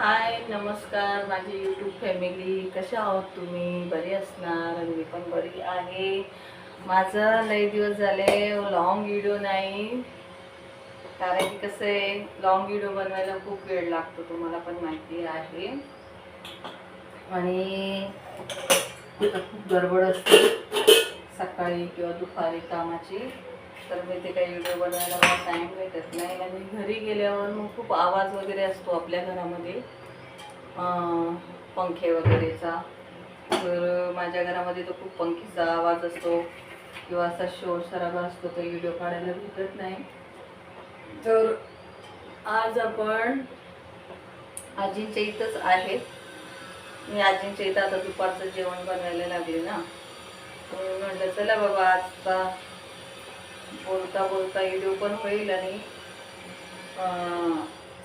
हाय नमस्कार. माझी YouTube family कशा आहोत तुम्ही? बरी असणार? आणि मी पण बरी आहे. माझं लई दिवस झाले लॉंग व्हिडिओ नाही. कारण की कसं आहे लॉंग व्हिडिओ बनवायला खूप वेळ लागतो तुम्हाला पण माहिती आहे. आणि खूप गडबड असते सकाळी किंवा दुपारी कामाची. तर मी ते काही व्हिडिओ बनवायला मला टाईम भेटत नाही. आणि घरी गेल्यावर मग खूप आवाज वगैरे असतो आपल्या घरामध्ये. पंखे वगैरेचा. तर माझ्या घरामध्ये तर खूप पंखीचा आवाज असतो. किंवा असा शोर सराबा असतो तर व्हिडिओ काढायला भेटत नाही. तर आज आपण आजींच्या इथंच आहेत मी आजींच्या इथं आता दुपारचं जेवण बनवायला लागले ना. तर म्हटलं चला बाबा आता बोलता बोलता व्हिडिओ पण होईल आणि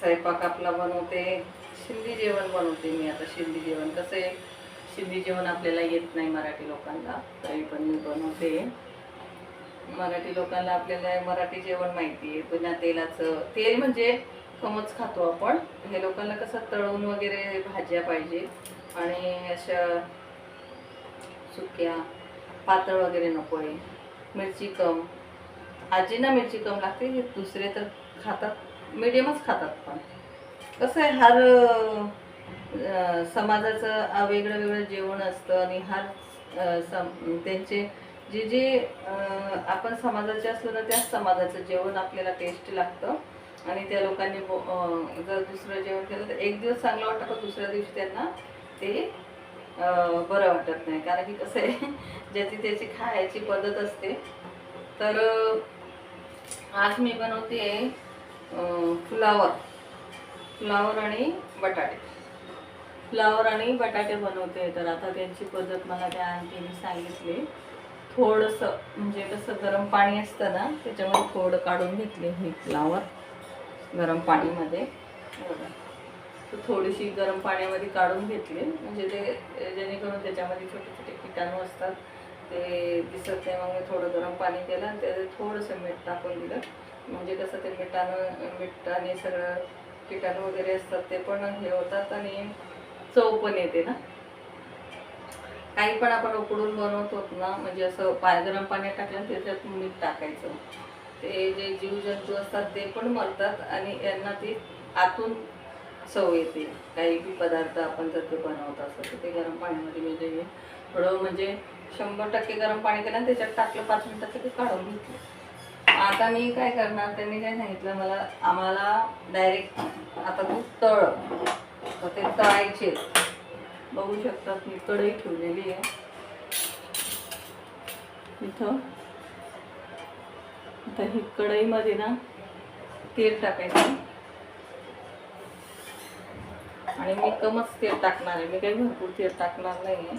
स्वयंपाक आपला बनवते. शिंदी जेवण बनवते मी आता शिंदी जेवण. कसं आहे शिंदी जेवण आपल्याला येत नाही मराठी लोकांना तरी पण मी बनवते. मराठी लोकांना आपल्याला मराठी जेवण माहिती आहे. पुन्हा तेलाचं तेल म्हणजे कमच खातो आपण. हे लोकांना कसं तळून वगैरे भाज्या पाहिजे. आणि अशा सुक्या पातळ वगैरे नको आहे. मिरची कम. आजीना मिरची कम लागते हे दुसरे तर खातात मिडियमच खातात पण. कसं आहे हर समाजाचं वेगळं वेगळं जेवण असतं आणि हर सम त्यांचे जे जे आपण समाजाचे असलो ना त्याच समाजाचं जेवण आपल्याला टेस्ट लागतं. आणि त्या लोकांनी बो- जर दुसरं जेवण केलं तर एक दिवस चांगलं वाटतं पण दुसऱ्या दिवशी त्यांना ते बरं वाटत नाही. कारण की कसं आहे ज्याची त्याची खायची पद्धत असते तर आज मी बनवते फ्लावर फ्लावर आणि बटाटे. फ्लावर आणि बटाटे बनवते. तर आता त्यांची पद्धत मला त्या आंटीने सांगितली. थोडंसं म्हणजे कसं गरम पाणी असतं ना त्याच्यामुळे थोडं काढून घेतले हे फ्लावर गरम पाणीमध्ये. बघा. तर थोडीशी गरम पाण्यामध्ये काढून घेतले. म्हणजे ते जेणेकरून त्याच्यामध्ये छोटे छोटे किटाणू असतात. ते दिसत नाही मग मी थोडं गरम पाणी केलं आणि त्याचं थोडंसं मीठ टाकून दिलं. म्हणजे कसं ते मिठानं मिठाने सगळं किटाणू वगैरे असतात ते पण हे होतात आणि चव पण येते ना. काही पण आपण उकडून बनवत होत ना म्हणजे असं पाय गरम पाण्यात टाकलं त्याच्यात मीठ टाकायचं. ते जे जीवजंतू असतात ते पण मरतात आणि यांना ती आतून चव येते. काही बी पदार्थ आपण जर ते बनवत असतो ते गरम पाण्यामध्ये म्हणजे थोडं म्हणजे शंभर टक्के गरम पाणी केलं आणि त्याच्यात टाकलं पाच मिनटाचं ते काढून घेतलं. आता मी काय करणार त्यांनी काय सांगितलं मला आम्हाला डायरेक्ट आता तू तळ. तर ते तळायचे. बघू शकतात मी कढई ठेवलेली आहे. इथं. आता ही कढईमध्ये ना तेल टाकायचं. आणि मी कमच तेल टाकणार आहे. मी काही भरपूर तेल टाकणार नाही आहे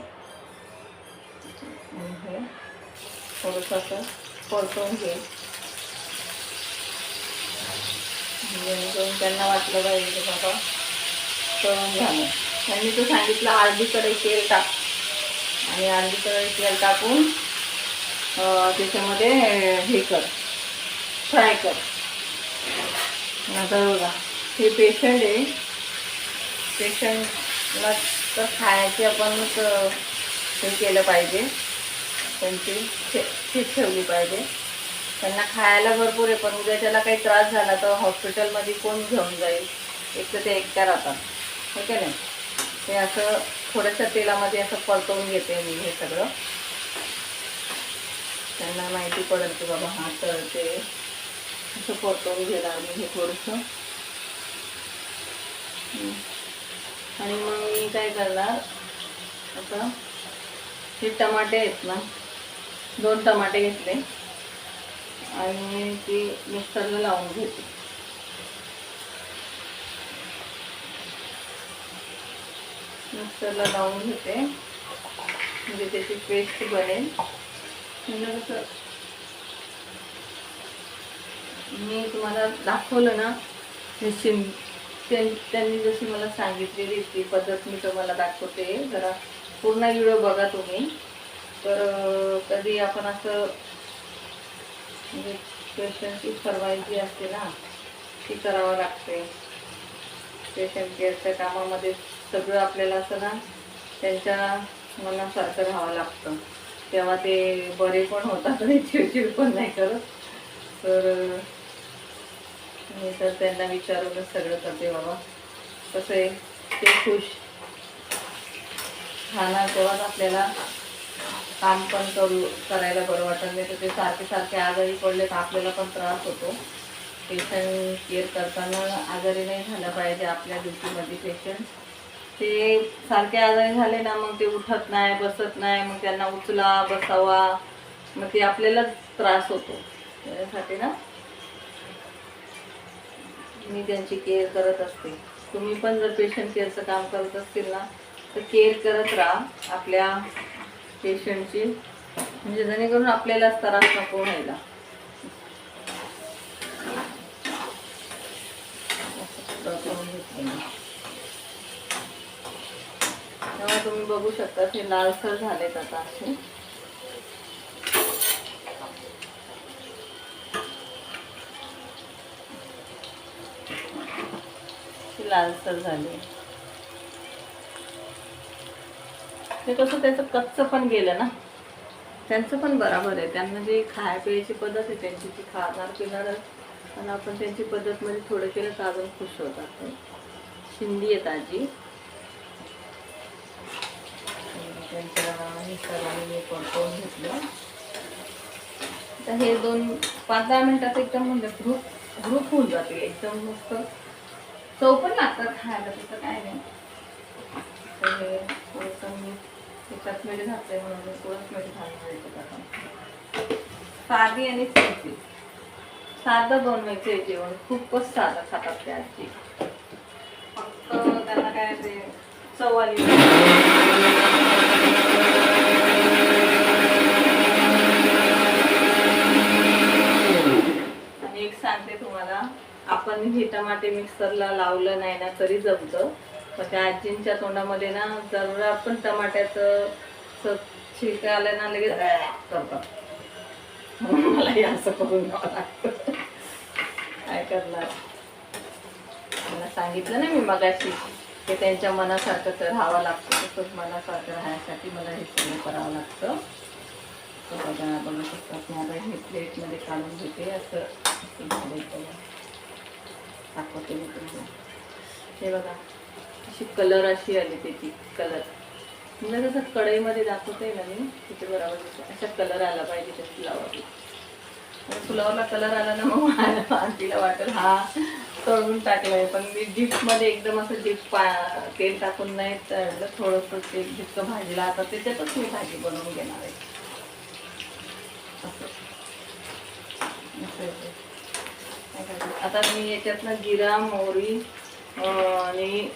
आणि हे थोडंसं असं परतवून घेईल जेणेकरून त्यांना वाटलं पाहिजे बाबा तळून झालं त्यांनी तो सांगितलं अर्धी कढई तेल टाक. आणि अर्धी कढई तेल टाकून त्याच्यामध्ये हे कर. फ्राय कर. आता बघा हे पेशंट आहे. पेशंटला तर खायचे आपण हे केलं पाहिजे. त्यांची ठीक ठेवली पाहिजे. त्यांना खायला भरपूर आहे पण उद्या त्याला काही त्रास झाला तर हॉस्पिटलमध्ये कोण घेऊन जाईल? एक तर ते एकट्या राहतात. हो आहे ना? ते असं थोड्याशा तेलामध्ये असं परतवून घेते मी हे सगळं. त्यांना माहिती पडेल की बाबा हा तळते असं परतवून घेणार मी हे थोडंसं. आणि मग मी काय करणार? आता हे टमाटे आहेत ना दोन टमाटे घेतले आणि ते मिक्सरला लावून घेते. मिक्सरला लावून घेते. म्हणजे त्याची पेस्ट बनेल. म्हणजे कसं मी तुम्हाला दाखवलं ना हे शिम त्यांनी जशी मला सांगितलेली ती पद्धत मी तुम्हाला दाखवते. जरा पूर्ण व्हिडिओ बघा तुम्ही. तर कधी आपण असं म्हणजे पेशंटची सर्वाईव्ह जी असते ना ती करावं लागते. पेशंट केअरच्या कामामध्ये सगळं आपल्याला असं ना त्यांच्या मनासारखं राहावं लागतं. तेव्हा ते बरे पण होतात आणि चिडचिड पण नाही करत. तर मी तर त्यांना विचारूनच सगळं करते बाबा. कसं आहे? ते खुश. खाणार तेव्हाच आपल्याला काम पण करू करायला बरं वाटत नाही. तर ते सारखे सारखे आजारी पडले तर आपल्याला पण त्रास होतो. पेशंट केअर करताना आजारी नाही झालं पाहिजे आपल्या ड्युटीमध्ये पेशंट ते सारखे आजारी झाले ना मग ते उठत नाही बसत नाही मग त्यांना उचला बसावा मग ते आपल्याला त्रास होतो. त्यासाठी ना मी त्यांची केअर करत असते. तुम्ही पण जर पेशंट केअरचं काम करत असतील ना तर केअर करत राहा. आपल्या पेशंटची. म्हणजे जेणेकरून आपल्यालाच त्रास नको व्हायला. तेव्हा तुम्ही बघू शकता हे लालसर झालेत आता असे. लालसर झाले. ते कसं त्याचं कच्चं पण गेलं ना? त्यांचं पण बराबर आहे. त्यांना जे खाय प्यायची पद्धत आहे त्यांची ती खाणार पिणार. आणि आपण त्यांची पद्धत म्हणजे थोडं केलं तर अजून खुश होतात शिंदी आहे ताजी त्यांच्या घेतलं तर हे दोन पाच दहा मिनिटात एकदम म्हणजे ग्रुप ग्रुप होऊन जाते. एकदम मस्त चव पण लागतात खायला तसं काय नाही. तर हे त्याच्यात मीठ घातलंय म्हणून मी थोडंच मीठ घालून याच्यात साधी आणि सिंपल साधं बनवायचं आहे जेवण. खूपच साधं खातात ते आजी. फक्त त्यांना काय ते चवाली आणि एक सांगते तुम्हाला. आपण हे टमाटे मिक्सरला लावलं नाही ना तरी जमतं. तर त्या आजींच्या तोंडामध्ये ना जर आपण टमाट्याचं छिलका आलं ना लगेच करतात. म्हणून मला हे असं करून घ्यावं लागतं. काय करणार? मला सांगितलं ना मी मगाशी की त्यांच्या मनासारखं तर राहावं लागतं तसंच मनासारखं राहण्यासाठी मला हे सगळं करावं लागतं. तर बघा बघू शकतात मी आता हे प्लेटमध्ये काढून घेते असं दाखवते मी तुम्हाला. हे बघा. अशी कलर अशी आली त्याची कलर. म्हणजे मला तसं कढईमध्ये दाखवते ना मी तिथे बरोबर दिसतं. असा कलर आला पाहिजे त्या फुलावरती. फुलावरला कलर आला ना मग आंटीला वाटेल. हा तळून टाकलाय. पण मी डीपमध्ये एकदम असं डीप पा तेल टाकून नाही तळलं. थोडंसं ते जितकं भाजीला आता त्याच्यातच मी भाजी बनवून घेणार आहे. असं. असं आता मी याच्यातनं जिरा मोहरी आणि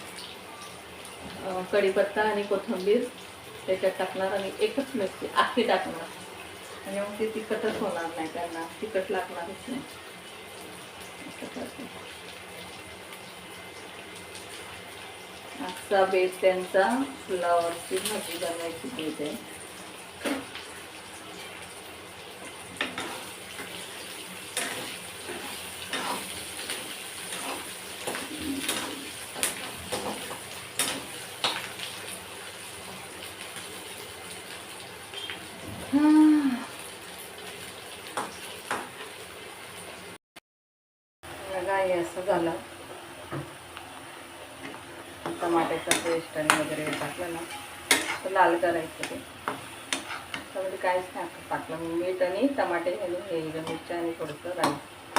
कढीपत्ता आणि कोथिंबीर त्याच्यात टाकणार आणि एकच मिरची आखी टाकणार. आणि मग ते तिखटच होणार नाही त्यांना तिखट लागणारच नाही. आजचा असा बेस त्यांचा फ्लावरची भाजी बनवायची बेस आहे बघा हे असं झालं. टमाट्याचा पेस्ट आणि वगैरे टाकलं ना तर लाल करायचं ते. त्यामध्ये काहीच नाही टाकलं. मी मीठ आणि टमाटे घालून हे मिरच्या आणि थोडंसं राईस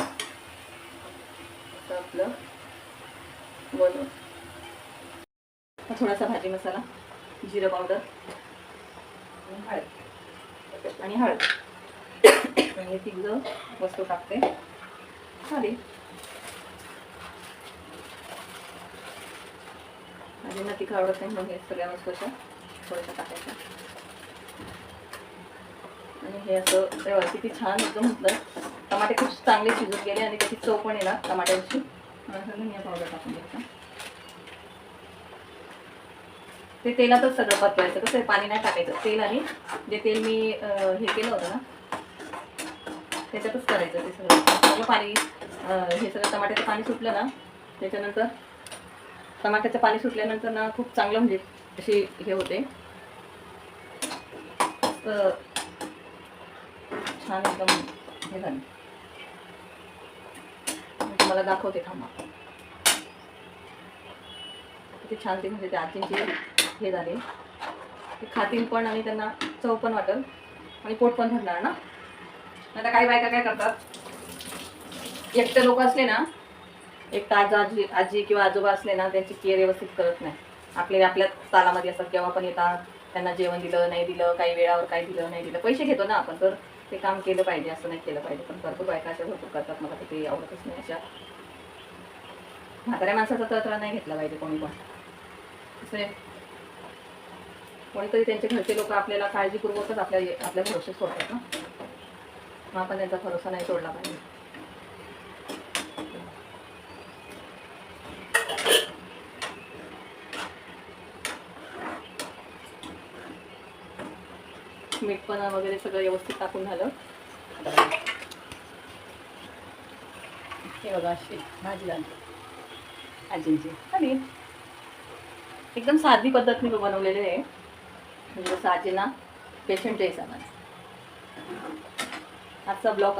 असं आपलं बनवून थोडासा भाजी मसाला जिरं पावडर आणि हळद. आणि हळद. आणि तिघं वस्तू टाकते. चालेल. माझी ना तिखा आवडत नाही म्हणून हे सगळ्या वस्तू अशा थोड्याशा टाकायच्या आणि हे असं तेव्हा किती छान एकदम म्हटलं टमाटे खूप चांगले शिजून गेले आणि त्याची चव पण येणार टमाट्यांची. धनिया पावडर टाकून घ्यायचा. ते तेलातच सगळं पतवायचं कसं आहे पाणी नाही टाकायचं. तेल आणि जे तेल मी हे केलं होतं ना त्याच्यातच करायचं ते सगळं. सगळं पाणी हे सगळं टमाट्याचं पाणी सुटलं ना त्याच्यानंतर टमाट्याचं पाणी सुटल्यानंतर ना खूप चांगलं म्हणजे अशी हे होते. तर छान एकदम हे झालं. तुम्हाला दाखवते थांबा. किती छान ते म्हणजे ते आजींचे हे झाले. ते खातील पण आणि त्यांना चव पण वाटेल. आणि पोट पण भरणार ना. आता काही बायका काय करतात? एकटे लोक असले ना एक तर आज आजी आजी किंवा आजोबा असले ना त्यांची केअर व्यवस्थित करत नाही. आपले आपल्या तालामध्ये असतात केव्हा पण येतात त्यांना जेवण दिलं नाही दिलं काही वेळावर काही दिलं नाही दिलं पैसे घेतो ना आपण तर ते काम केलं पाहिजे असं नाही केलं पाहिजे पण भरपूर बायका अशा भरपूर करतात मला ते आवडतच नाही अशा. म्हाताऱ्या माणसाचा तळतळा नाही घेतला पाहिजे कोणी पण. असे कोणीतरी त्यांचे घरचे लोक आपल्याला काळजीपूर्वकच आपल्या आपल्या भरोसे सोडतात ना. मग आपण त्यांचा भरोसा नाही सोडला पाहिजे. मीठ पण वगैरे सगळं व्यवस्थित टाकून झालं. हे बघा अशी भाजी झाली. आजींची. आणि एकदम साधी पद्धतीने बनवलेले आहे. म्हणजे जसं आजींना पेशंटच्या सामान आजचा ब्लॉग